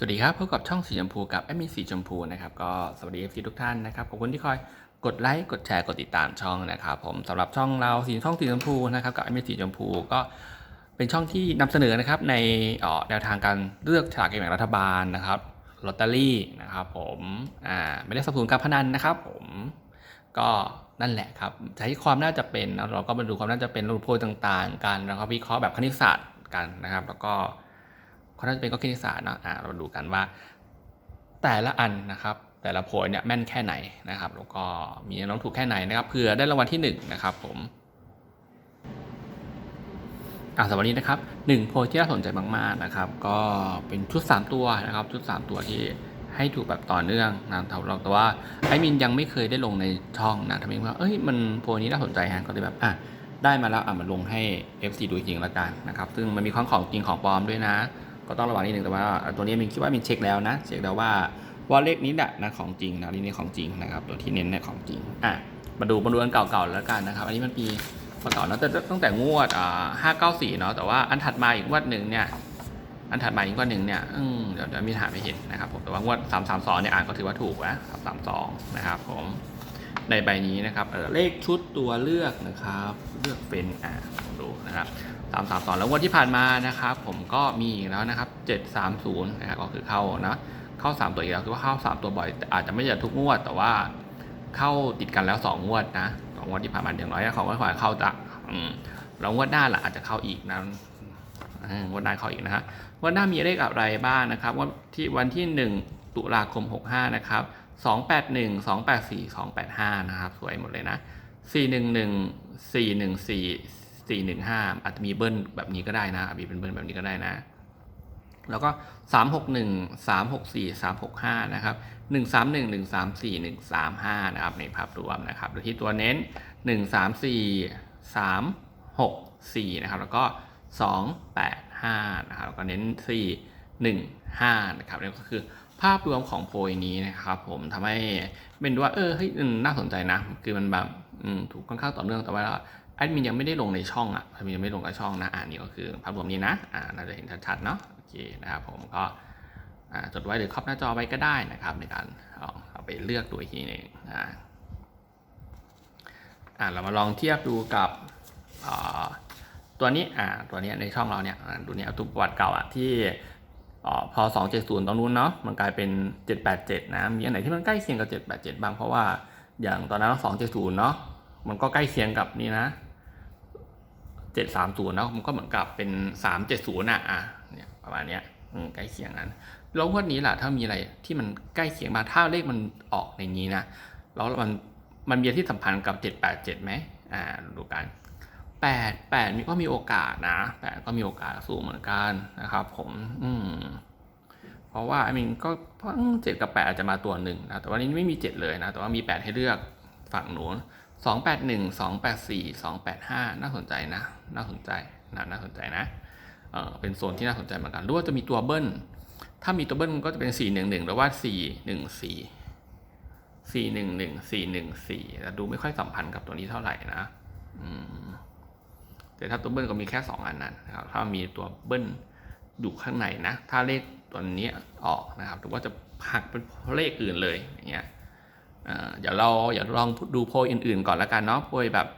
สวัสดีครับพบกับช่องสีชมพูกับแอดมินสีชมพูนะครับก็สวัสดี FC ทุกท่านนะครับขอบคุณที่คอยกดไลค์กดแชร์กดติดตามช่องนะครับผมสำหรับช่องเราสีช่องสีชมพูนะครับกับแอดมินสีชมพูก็เป็นช่องที่นำเสนอนะครับในออแนวทางการเลือกฉลากกินแบ่งรัฐบาลนะครับลอตเตอรี่นะครับผมอ่าไม่ได้สนับสนุนการพนันนะครับผมก็นั่นแหละครับใช้ความน่าจะเป็นเราก็มาดูความน่าจะเป็นรูปโพยต่าง ๆ กันแล้วก็วิเคราะห์แบบคณิตศาสตร์กันนะครับ แล้วก็ ควาน่าจะเป็นก็คณิตศาสตร์เนาะอ่าเราดูกันว่า แต่ละอันนะครับ แต่ละโพยเนี่ยแม่นแค่ไหนนะครับ แล้วก็มีนวโน้มถูกแค่ไหนนะครับเผื่อได้รางวัลที่หนึ่งนะครับผมอ่าสำหรับวันนี้นะครับหนึ่งโพยที่น่าสนใจมากๆนะครับ ก็เป็นชุด 3 ตัวนะครับ ชุด 3 ตัวที่ให้ถูกแบบต่อเนื่องนะแต่เราแต่ว่าไอมินยังไม่เคยได้ลงในช่องนะทำให้ว่าเอ้ยมันโพยนี้น่าสนใจฮะก็เลยแบบอะได้มาแล้วอะมาลงให้ FC ดูจริงแล้วกันนะครับ ซึ่งมันมีข้อของจริงของปลอมด้วยนะ ก็ต้องระวังนิดนึงแต่ว่าตัวนี้มินคิดว่ามินเช็คแล้วนะเช็คแล้วว่าว่าเลขนี้แหละนะของจริงนะนี่ของจริงนะครับ ตัวที่เน้นเนี่ยของจริงอะมาดูมาดูอันเก่าๆแล้วกันนะครับ อันนี้มันปีเก่าๆแล้วแต่ตั้งแต่งวดอ่าห้าเก้าสี่เนาะแต่ว่าอันถัดมาอีกงวดหนึ่งเนี่ยอันถัดมาอีกงวดหนึ่งเนี่ยเดี๋ยวเดี๋ยวมีหาไม่เห็นนะครับผมแต่ว่างวดสามสามสองเนี่ยอ่านก็ถือว่าถูกนะสามสามสองนะครับผม ในใบนี้นะครับเลขชุดตัวเลือกนะครับเลือกเป็นอ่าลองดูนะครับสามสามสองแล้วงวดที่ผ่านมานะครับ ผมก็มีอีกแล้วนะครับเจ็ดสามศูนย์นะครับก็คือเข้านะเข้าสามตัวอีกแล้วคือว่าเข้าสามตัวบ่อยอาจจะไม่ใช่ทุกงวด แต่ว่าเข้าติดกันแล้วสองงวดนะสองงวดที่ผ่านมาอย่างน้อยของงวดผ่านเข้าจะอืมแล้วงวดหน้าล่ะอาจจะเข้าอีกนะงวดหน้าเข้าอีกนะฮะงวดหน้ามีเลขอะไรบ้างนะครับวันที่วันที่หนึ่งตุลาคมหกห้านะครับ สองแปดหนึ่งสองแปดสี่สองแปดห้านะครับ สวยหมดเลยนะสี่หนึ่งหนึ่งสี่หนึ่งสี่สี่หนึ่งห้าอาจจะมีเบิ้ลแบบนี้ก็ได้นะอาจจะเป็นเบิ้ลแบบนี้ก็ได้นะ แล้วก็สามหกหนึ่งสามหกสี่สามหกห้านะครับหนึ่งสามหนึ่งหนึ่งสามสี่หนึ่งสามห้านะครับ ในภาพรวมนะครับโดยที่ตัวเน้นหนึ่งสามสี่สามหกสี่นะครับ แล้วก็สองแปดห้านะครับ แล้วก็เน้นสี่หนึ่งห้านะครับนี่ก็คือ ภาพรวมของโพยนี้นะครับผมทำให้เป็นดูว่าเออเฮ้ยน่าสนใจนะ คือมันแบบอืถูกค่อนข้างต่อเนื่องแต่ว่าแอดมินยังไม่ได้ลงในช่องอะแอดมินยังไม่ลงกับช่องนะอ่านี่ก็คือภาพรวมนี้นะอ่าน่าจะเห็นชัดๆเนาะโอเคนะครับผมก็อ่าจดไว้หรือครอบหน้าจอไว้ก็ได้นะครับ ในการเอาไปเลือกดูอีกทีหนึงอ่าอ่าเรามาลองเทียบดูกับอ่าตัวนี้อ่าตัวนี้ในช่องเราเนี่ยดูเนี่ยเอาตัวประวัติเก่าอะที่ พอ 270 ตรงนู้นเนาะมันกลายเป็น 787 นะมีอันไหนที่มันใกล้เคียงกับ 787 บ้างเพราะว่าอย่างตอนนั้น 270 เนาะมันก็ใกล้เคียงกับนี่นะเจ็ดสามศูนย์เนาะมันก็เหมือนกับเป็นสามเจ็ดศูนย์อะอะเนี่ยประมาณเนี้ยใกล้เคียงนั้นแล้วงวันนี้ล่ะถ้ามีอะไรที่มันใกล้เคียงมาถ้าเลขมันออกในนี้นะแล้วมันมันมีที่สัมพันธ์กับเจ็ดแปดเจ็ดไหมอ่าดูกัน แปดแปดมีก็มีโอกาสนะแปดก็มีโอกาสสูงเหมือนกันนะครับ ผมอืมเพราะว่าไอ้มินก็เพราะเจ็ดกับแปดอาจจะมาตัวหนึ่งนะแต่วันนี้ไม่มีเจ็ดเลยนะ แต่ว่ามีแปดให้เลือกฝั่งหนูสองแปดหนึ่งสองแปดสี่สองแปดห้าน่าสนใจนะ น่าสนใจนะน่าสนใจนะเออเป็นโซนที่น่าสนใจเหมือนกันหรือว่าจะมีตัวเบิ้ล ถ้ามีตัวเบิ้ลมันก็จะเป็นสี่หนึ่งหนึ่งหรือว่าสี่หนึ่งสี่สี่หนึ่งหนึ่งสี่หนึ่งสี่แต่ดูไม่ค่อยสัมพันธ์กับตัวนี้เท่าไหร่นะ อืม แต่ถ้าตัวเบิ้ลก็มีแค่สองอันนั้นนะครับ ถ้ามีตัวเบิ้ลอยู่ข้างในนะ ถ้าเลขตัวนี้ออกนะครับหรือว่าจะหักเป็นเลขอื่นเลยอย่างเงี้ยเดี๋ยวเราอย่าลองดูโพยอื่นๆ ก่อนละกันเนาะโพยแบบ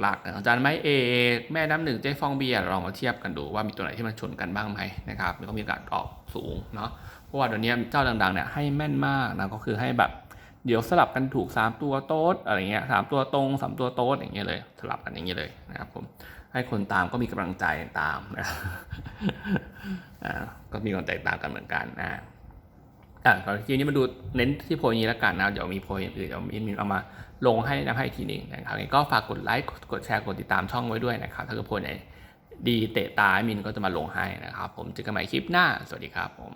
หลักๆอาจารย์ไม้เอกแม่น้ำหนึ่งเจ๊ฟองเบียร์ลองมาเทียบกันดูว่ามีตัวไหนที่มันชนกันบ้างไหมนะครับมันก็มีโอกาสออกสูงเนาะเพราะว่าเดี๋ยวนี้เจ้าดังๆเนี่ยให้แม่นมากนะก็คือให้แบบเดี๋ยวสลับกันถูก 3 ตัวโต๊ดอะไรเงี้ยสามตัวตรงสามตัวโต๊ดอย่างเงี้ยเลย สลับกันอย่างเงี้ยเลยนะครับผม ให้คนตามก็มีกำลังใจตามนะก็มีความแตกต่างกันเหมือนกันนะอะตอนทีนี้มาดูเน้นที่โพยนี้ล้วกันนะเดี๋ยวมีโพยอื่นเดี๋ยวมีเอามาลงให้นะให้ทีหนึ่งนะครับงั้ก็ฝากกดไลค์กดแชร์กดติดตามช่องไว้ด้วยนะครับ ถ้าเกิดโพยไหนดีเตะตามินก็จะมาลงให้นะครับ ผมเจอกันใหม่คลิปหน้า สวัสดีครับผม